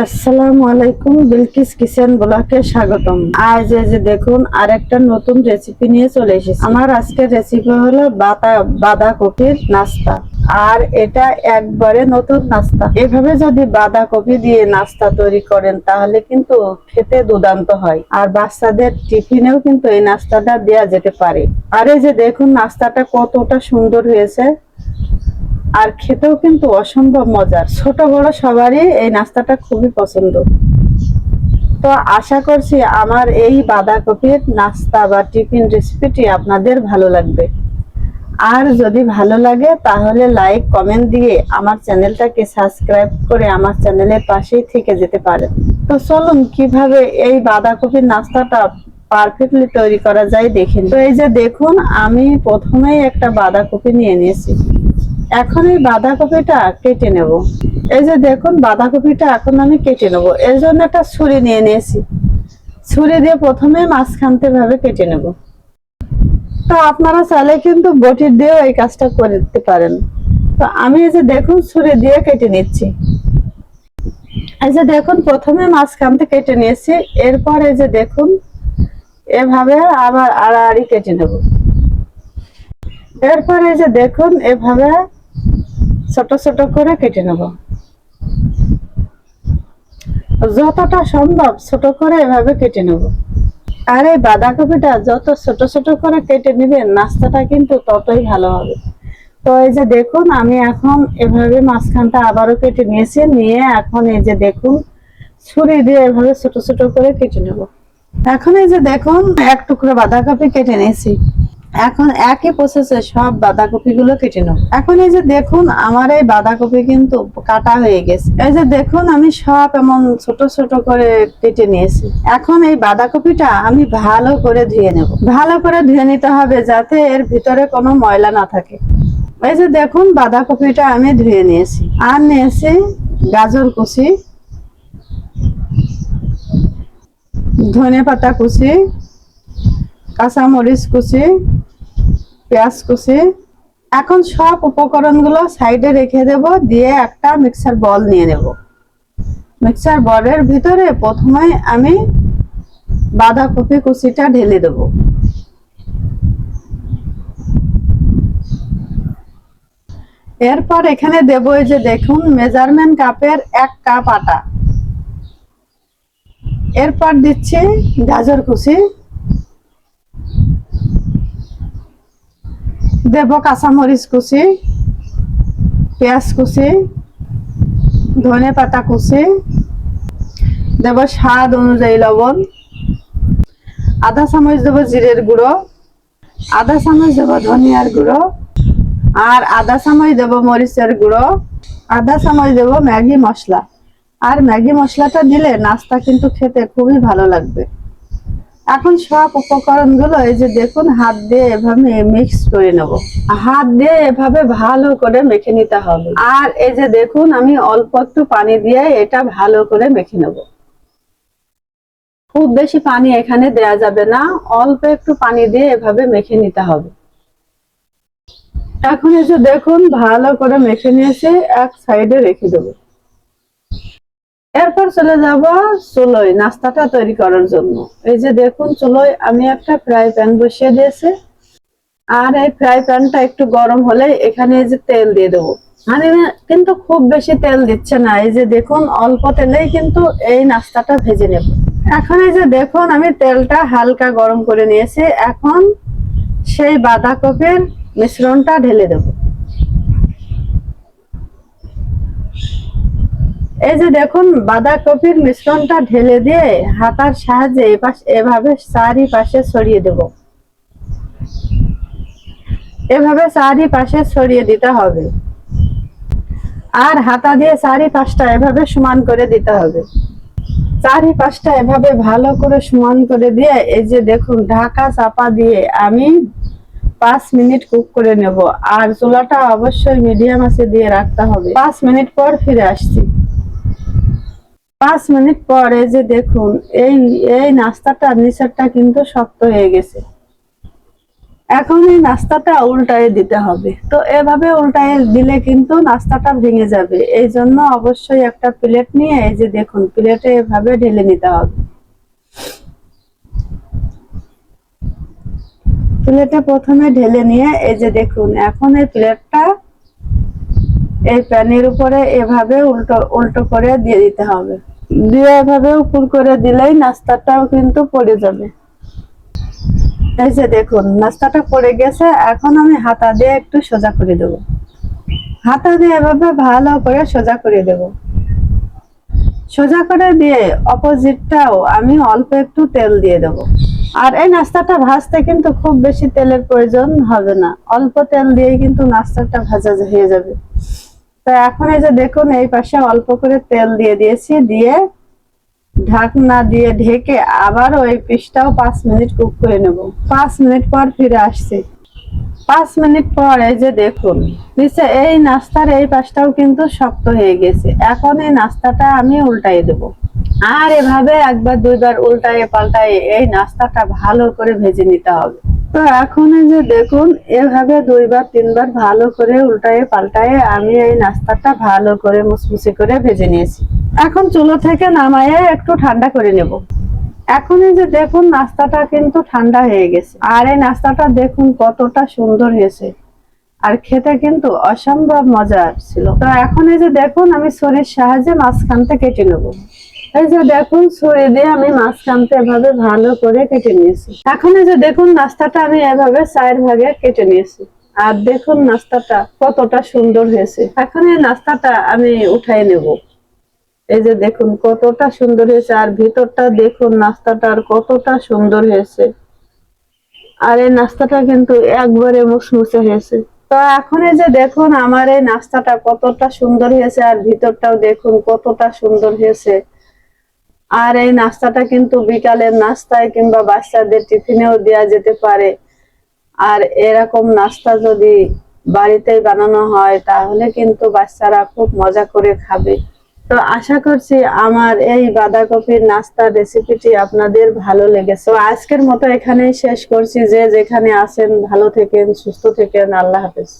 আসসালামু আলাইকুম, বিলকিস কিচেন ব্লকে স্বাগতম। আজ এই যে দেখুন, আরেকটা নতুন রেসিপি নিয়ে চলে এসেছি। আমার আজকের রেসিপি হলো বাতা, বাঁধাকপির নাস্তা। আর এটা একবারে নতুন নাস্তা। এভাবে যদি বাঁধাকপি দিয়ে নাস্তা তৈরি করেন, তাহলে কিন্তু খেতে দুর্দান্ত হয়। আর বাচ্চাদের টিফিনেও কিন্তু এই নাস্তাটা দেয়া যেতে পারে। আর এই যে দেখুন, নাস্তাটা কতটা সুন্দর হয়েছে। আর খেতেও কিন্তু অসম্ভব মজার। ছোট বড় সবারই এই নাস্তাটা খুবই পছন্দ। তো আশা করছি আমার এই বাঁধাকপির নাস্তা বা টিফিন রেসিপিটি আপনাদের ভালো লাগবে। আর যদি ভালো লাগে, তাহলে লাইক কমেন্ট দিয়ে আমার চ্যানেলটাকে সাবস্ক্রাইব করে আমার চ্যানেলের পাশেই থেকে যেতে পারেন। তো চলুন, কীভাবে এই বাঁধাকপির নাস্তাটা পারফেক্টলি তৈরি করা যায় দেখেন তো এই যে দেখুন, আমি প্রথমেই একটা বাঁধাকপি নিয়ে নিয়েছি। এখন এই বাঁধাকপিটা কেটে নেব। এই যে দেখুন, বাঁধাকপিটা এখন আমি কেটে নেব। এর জন্য একটা ছুরি নিয়ে নিয়েছি। ছুরি দিয়ে প্রথমে মাঝখানতে ভাবে কেটে নেব। তো আপনারা চাইলে কিন্তু বটির দিয়েও এই কাজটা করে দিতে পারেন। তো আমি এই যে দেখুন, ছুরি দিয়ে কেটে নিচ্ছি। এই যে দেখুন, প্রথমে মাঝখানতে কেটে নিয়েছি। এরপর এই যে দেখুন, এভাবে আবার আড়াআড়ি কেটে নেব। এরপর এই যে দেখুন, এভাবে ছোট ছোট করে কেটে নেব। যতটা সম্ভব ছোট করে এভাবে কেটে নেব। আর এই বাঁধাকপিটা যত ছোট ছোট করে কেটে নেবেন নাস্তাটা কিন্তু ততই ভালো হবে। তো এই যে দেখুন, আমি এখন এভাবে মাঝখানটা আবারও কেটে নিয়েছি, নিয়ে এখন এই যে দেখুন, ছুরি দিয়ে এভাবে ছোট ছোট করে কেটে নেব। এখন এই যে দেখুন, এক টুকরো বাঁধাকপি কেটে নিয়েছি। এখন একই প্রসেসে সব বাঁধাকপি গুলো কেটে নেব। এখন এই যে দেখুন, আমার এই বাঁধাকপি কিন্তু কাটা হয়ে গেছে। এই যে দেখুন, আমি সব এমন ছোট ছোট করে কেটে নিয়েছি। এখন এই বাঁধাকপিটা আমি ভালো করে ধুয়ে নেব। ভালো করে ধুয়ে নিতে হবে যাতে এর ভিতরে কোনো ময়লা না থাকে। এই যে দেখুন, বাঁধাকপিটা আমি ধুয়ে নিয়েছি। আর নিয়েছি গাজর কুচি ধনে পাতা কুচি, কাঁচামরিচ কুচি পেঁয়াজ কুচি। এখন সব উপকরণগুলো সাইডে রেখে দেব, দিয়ে একটা মিক্সার বল নিয়ে নেব। মিক্সার বলের ভিতরে প্রথমে আমি বাঁধাকপি কুচিটা ঢেলে দেব। এরপর এখানে দেব এই যে দেখুন মেজারমেন্ট কাপের এক কাপ আটা। এরপর দিচ্ছি গাজর কুচি। দেব কাঁচামরিচ কুচি, পেঁয়াজ কুচি, ধনে পাতা কুচি, দেব স্বাদ অনুযায়ী লবণ আধা চামচ দেব জিরের গুঁড়ো আধা চামচ দেব ধনিয়ার গুঁড়ো আর আধা চামচ দেব মরিচের গুঁড়ো আধা চামচ দেব ম্যাগি মশলা। আর ম্যাগি মশলাটা দিলে নাস্তা কিন্তু খেতে খুবই ভালো লাগবে। এখন সব উপকরণগুলো এই যে দেখুন, হাত দিয়ে এভাবে মিক্স করে নেব। হাত দিয়ে এভাবে ভালো করে মেখে নিতে হবে। আর এই যে দেখুন, আমি অল্প একটু পানি দিয়ে এটা ভালো করে মেখে নেব। খুব বেশি পানি এখানে দেয়া যাবে না, অল্প একটু পানি দিয়ে এভাবে মেখে নিতে হবে। এখন এই যে দেখুন, ভালো করে মেখে নিয়েছে এক সাইডে রেখে দেবো। এরপর চলে যাব চুলোয়, নাস্তাটা তৈরি করার জন্য। এই যে দেখুন চুলোয়, আমি একটা ফ্রাই প্যান বসিয়ে দিয়েছি। আর এই ফ্রাই প্যানটা একটু গরম হলে এখানে এই যে তেল দিয়ে দেবো। মানে কিন্তু খুব বেশি তেল দিচ্ছে না। এই যে দেখুন, অল্প তেলেই কিন্তু এই নাস্তাটা ভেজে নেব। এখন এই যে দেখুন, আমি তেলটা হালকা গরম করে নিয়েছি। এখন সেই বাঁধাকপির মিশ্রণটা ঢেলে দেবো। এই যে দেখুন, বাঁধাকপির মিশ্রণটা ঢেলে দিয়ে হাতার সাহায্যে এভাবে চারি পাশে ছড়িয়ে দেব। এভাবে চারি পাশে ছড়িয়ে দিতে হবে। আর হাতা দিয়ে চারি পাশটা এভাবে সমান করে দিতে হবে। চারি পাশটা এভাবে ভালো করে সমান করে দিয়ে এই যে দেখুন, ঢাকা চাপা দিয়ে আমি পাঁচ মিনিট কুক করে নেব। আর চুলাটা অবশ্যই মিডিয়াম আছে দিয়ে রাখতে হবে। পাঁচ মিনিট পর ফিরে আসছি। পাঁচ মিনিট পরে যে দেখুন, এই এই নাস্তাটা নিচেরটা কিন্তু শক্ত হয়ে গেছে। এখন এই নাস্তাটা উল্টায় দিতে হবে। তো এভাবে উল্টায় দিলে কিন্তু নাস্তাটা ভেঙে যাবে। এই জন্য অবশ্যই একটা প্লেট নিয়ে, এই যে দেখুন, প্লেটে এভাবে ঢেলে নিতে হবে। প্লেটে প্রথমে ঢেলে নিয়ে, এই যে দেখুন, এখন এই প্লেটটা এই প্যানের উপরে এভাবে উল্টো উল্টো করে দিয়ে দিতে হবে। দিয়ে এভাবে উপর করে দিলেই নাস্তাটাও কিন্তু পড়ে যাবে। এই যে দেখুন, নাস্তাটা পড়ে গেছে, এখন আমি হাতা দিয়ে একটু সোজা করে দেব। হাতা দিয়ে এভাবে ভালো করে সোজা করে দেব। সোজা করে দিয়ে অপোজিটটাও আমি অল্প একটু তেল দিয়ে দেব। আর এই নাস্তাটা ভাজতে কিন্তু খুব বেশি তেলের প্রয়োজন হবে না। অল্প তেল দিয়েই কিন্তু নাস্তাটা ভাজা হয়ে যাবে। তো এখন এই যে দেখুন, এই পাশে অল্প করে তেল দিয়ে দিয়েছি, দিয়ে ঢাকনা দিয়ে ঢেকে আবার ওই পিসটাও পাঁচ মিনিট কুক করে নেব। পাঁচ মিনিট পর ফিরে আসছি। পাঁচ মিনিট পর এই যে দেখুন, নিচে এই নাস্তার এই পাশটাও কিন্তু শক্ত হয়ে গেছে। এখন এই নাস্তাটা আমি উল্টাই দেব। আর এভাবে একবার, দুইবার উল্টায়ে পাল্টায়ে এই নাস্তাটা ভালো করে ভেজে নিতে হবে। তো এখন এই যে দেখুন, এভাবে দুইবার, তিনবার ভালো করে উল্টায়ে পাল্টায়ে আমি এই নাস্তাটা ভালো করে মুসমুসি করে ভেজে নিয়েছি। এখন চুলো থেকে নামায়ে একটু ঠান্ডা করে নেব। এখন এই যে দেখুন, নাস্তাটা কিন্তু ঠান্ডা হয়ে গেছে। আর এই নাস্তাটা দেখুন কতটা সুন্দর হয়েছে। আর খেতে কিন্তু অসম্ভব মজা ছিল। তো এখন এই যে দেখুন, আমি ছুরির সাহায্যে মাঝখানতে কেটে নেব। এই যে দেখুন ছুরি দিয়ে আমি মাঝখানতে এভাবে ভালো করে কেটে নিয়েছি। এখন এই যে দেখুন, নাস্তাটা আমি এভাবে চার ভাগে কেটে নিয়েছি। আর দেখুন নাস্তাটা কতটা সুন্দর হয়েছে। এখন এই নাস্তাটা আমি উঠাই নেব। এই যে দেখুন, কতটা সুন্দর হয়েছে। আর ভিতরটা দেখুন নাস্তাটার কতটা সুন্দর হয়েছে। আর এই নাস্তাটা কিন্তু একবারে মুসমুসে হয়েছে। তো এখন এই যে দেখুন, আমার এই নাস্তাটা কতটা সুন্দর হয়েছে। আর ভিতরটাও দেখুন, কতটা সুন্দর হয়েছে। আর এই নাস্তাটা কিন্তু বিকালের নাস্তায় কিংবা বাচ্চাদের টিফিনেও দেওয়া যেতে পারে। আর এরকম নাস্তা যদি বাড়িতেই বানানো হয়, তাহলে কিন্তু বাচ্চারা খুব মজা করে খাবে। তো আশা করছি আমার এই বাঁধাকপির নাস্তা রেসিপিটি আপনাদের ভালো লেগেছে। আজকের মতো এখানেই শেষ করছি। যে যেখানে আছেন, ভালো থেকেন, সুস্থ থেকেন। আল্লাহ হাফেজ।